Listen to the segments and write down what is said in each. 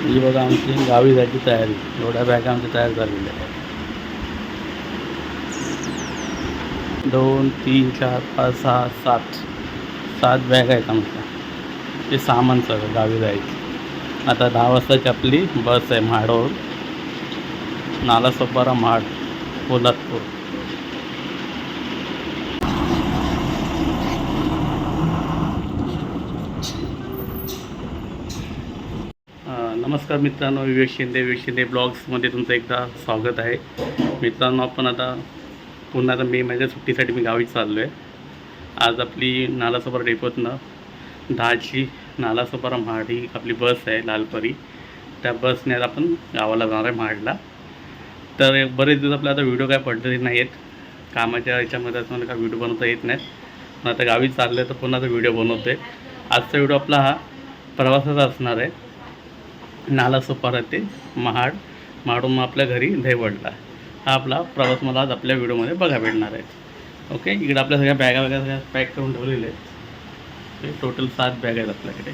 ही बघा आमची गावी जायची तयारी एवढ्या बॅगा आमच्या तयार झालेल्या आहे दोन तीन चार पाच सहा सात सात बॅग आहेत आमच्या. ते सामान सगळं गावी जायचं. आता दहा वाजताची आपली बस आहे म्हाडवर नाला सोपारा म्हाड पोलादपूर नमस्कार मित्रांनो विवेक शिंदे विवेक शिंदे ब्लॉग्समध्ये तुमचं एकदा स्वागत आहे. मित्रांनो आपण आता पुन्हा आता मे महिन्याच्या सुट्टीसाठी मी गावी चाललो आहे आज आपली नालासोपारा डेपोतनं दहाची नालासोपारा महाड ही आपली बस आहे लालपरी. त्या बसने आता आपण गावाला जाणार आहे महाडला. तर बरेच दिवस आपल्या आता व्हिडिओ काय पडलेले नाही आहेत कामाच्या ह्याच्यामध्ये असं काय व्हिडिओ बनवता येत नाहीत. पण आता गावी चाललं आहे तर पुन्हा आता व्हिडिओ बनवतो आहे आजचा व्हिडिओ आपला हा प्रवासाचा असणार आहे. नालासोपारा ते महाड. महाडून मग आपल्या घरी धैवडला. हा आपला प्रवास मला आज आपल्या व्हिडिओमध्ये बघा भेटणार आहे. ओके इकडे आपल्या सगळ्या बॅगा वगैरे सगळ्या पॅक करून ठेवलेल्या आहेत. टोटल सात बॅग आहेत आपल्याकडे.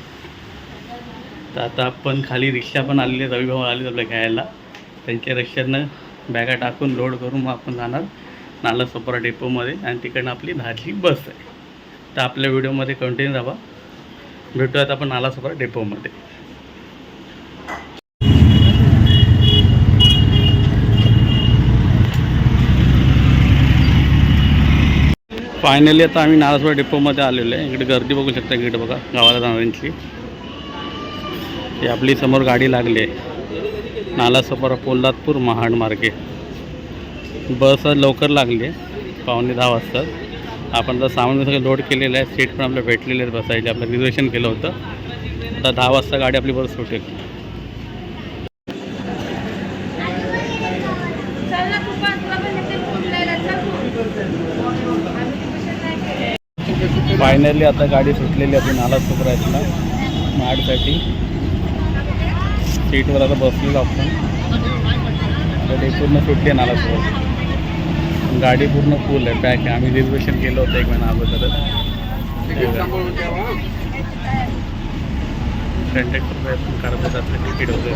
तर आता आपण खाली रिक्षा पण आलेली आहेत. रविभाऊ आले आपल्या घ्यायला. त्यांच्या रिक्षानं बॅगा टाकून लोड करून मग आपण जाणार नालासोपारा डेपोमध्ये आणि तिकडनं आपली दहाची बस आहे. तर आपल्या व्हिडिओमध्ये कंटिन्यू राहा. भेटूयात आपण नालासोपारा डेपोमध्ये फायनली आता आम्ही नारासवाड डेपोमध्ये आलेलो आहे. इकडे गर्दी बघू शकता इकडे बघा गावाला जाणाऱ्यांची. ही आपली समोर गाडी लागली आहे. नालासोपारा पोलादपूर महाड मार्गे. बस लवकर लागली आहे पावणे दहा वाजता. आपण आता सामान सगळं लोड केलेलं आहे सीट पण आपल्या भेटलेले आहेत बसायचे आपलं रिझर्वेशन केलं होतं. आता दहा वाजता गाडी आपली बस सुटेल चल ना तू पण तुला पण येते फुटलेला चल तू आम्ही ट्युशन नाही केले फायनली आता गाडी सुटलेली आहे नालासोपारातला महाडसाठी सीटवर आता बसलेलो आपण. गाडी पूर्ण सुटली आहे नालासोबत गाडी पूर्ण फुल आहे पॅक आहे. आम्ही रिझर्वेशन केलं होतं एक महिना अगोदरच. कंडक्टर तिकीट होतं.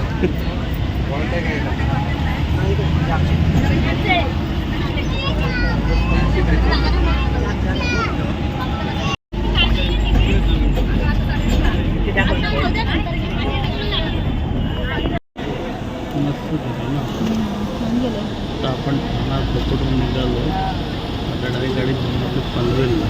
मस्त झालं ना आता आपण ठाणा पकडून निघालो आता डायरेक्ट गाडी घेऊन जातो. पनवेलला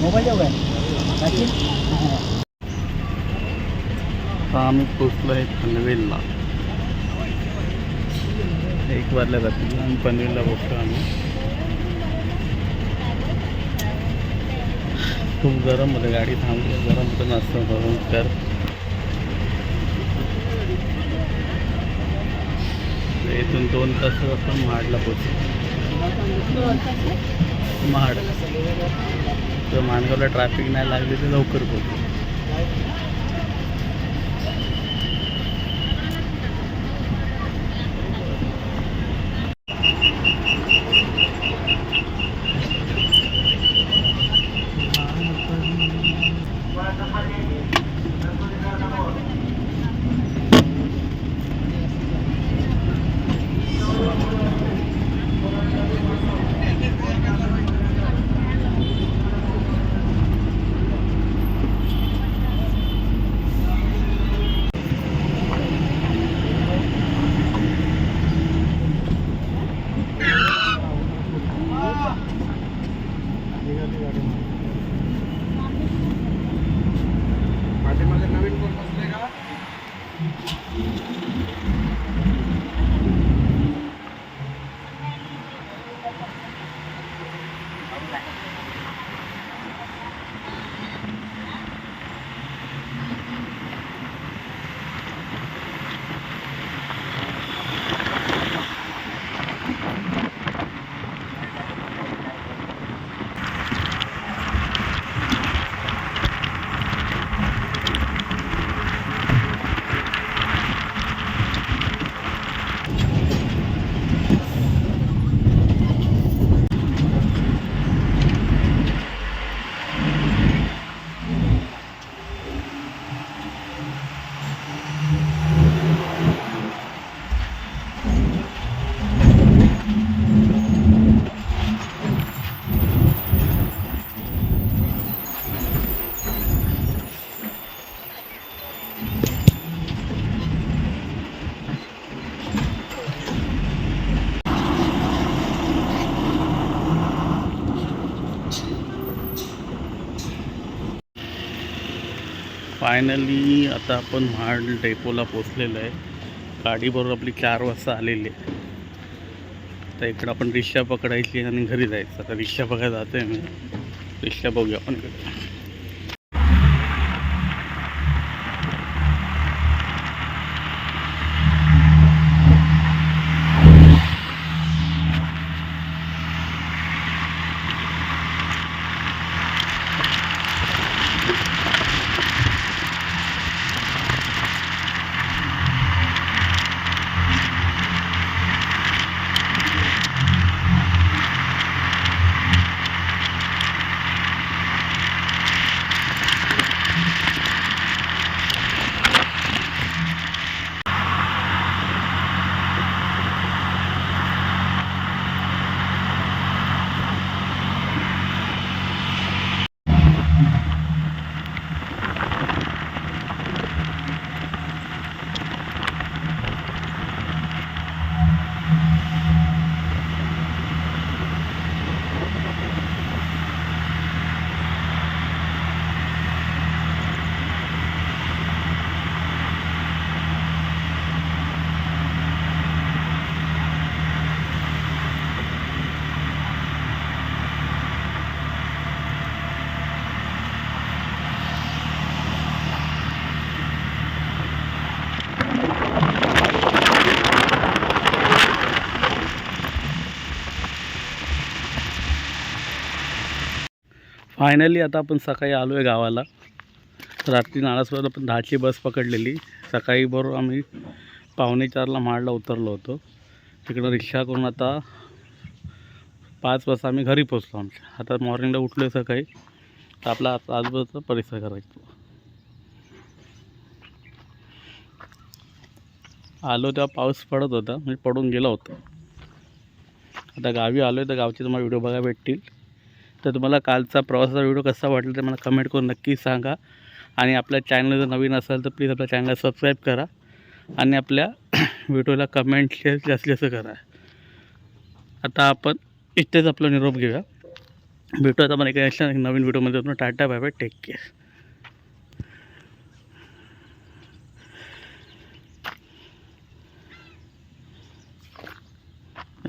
मोबाईल काय आम्ही पोचलो आहे पनवेलला. एक वाजल्या जातील. आम्ही पनवेलला पोचलो आम्ही. खूप गरम होतं गाडी थांबली. गरम होतं नसतं तर. इथून दोन तास आपण माडला पोचलो महाड. तर माणगावला ट्रॅफिक नाही लागली तर लवकर बोलतो फायनली आता आपण महाड डेपोला पोचलेलो आहे. गाडीबरोबर आपली चार वाजता आलेली आहे. तर इकडं आपण रिक्षा पकडायची आणि घरी जायचं. आता रिक्षा बघायला जातो आहे मी रिक्षा बघूया आपण इकडे. फायनली आता आपण सकाळी आलो आहे गावाला. रात्री नाळासोबत आपण दहाची बस पकडलेली. सकाळी बरोबर आम्ही पावणे चारला महाडला उतरलो होतो. तिकडं रिक्षा करून आता पाच वाजता आम्ही घरी पोचलो आमच्या. आता मॉर्निंगला उठलो आहे सकाळी. तर आपला आता आजूबाजूचा परिसर करायचो. आलो तेव्हा पाऊस पडत होता. म्हणजे पडून गेला होता. आता गावी आलो आहे तर गावचे तुम्हाला व्हिडिओ बघायला भेटतील. तर तुम्हाला कालचा प्रवासाचा व्हिडिओ कसा वाटला ते मला कमेंट करून नक्की सांगा. आणि आपल्या चॅनल जर नवीन असेल तर प्लीज आपल्या चॅनलला सबस्क्राईब करा. आणि आपल्या व्हिडिओला कमेंट शेअर जास्तीत जास्त करा. आता आपण इथेच आपला निरोप घेऊया. भेटू आता मला एका नवीन व्हिडिओमध्ये आपण tata bye bye take care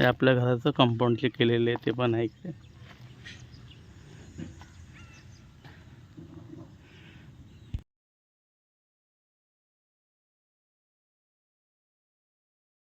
आपल्या घराचं कंपाऊंड जे केलेले आहे ते पण आहे इकडे.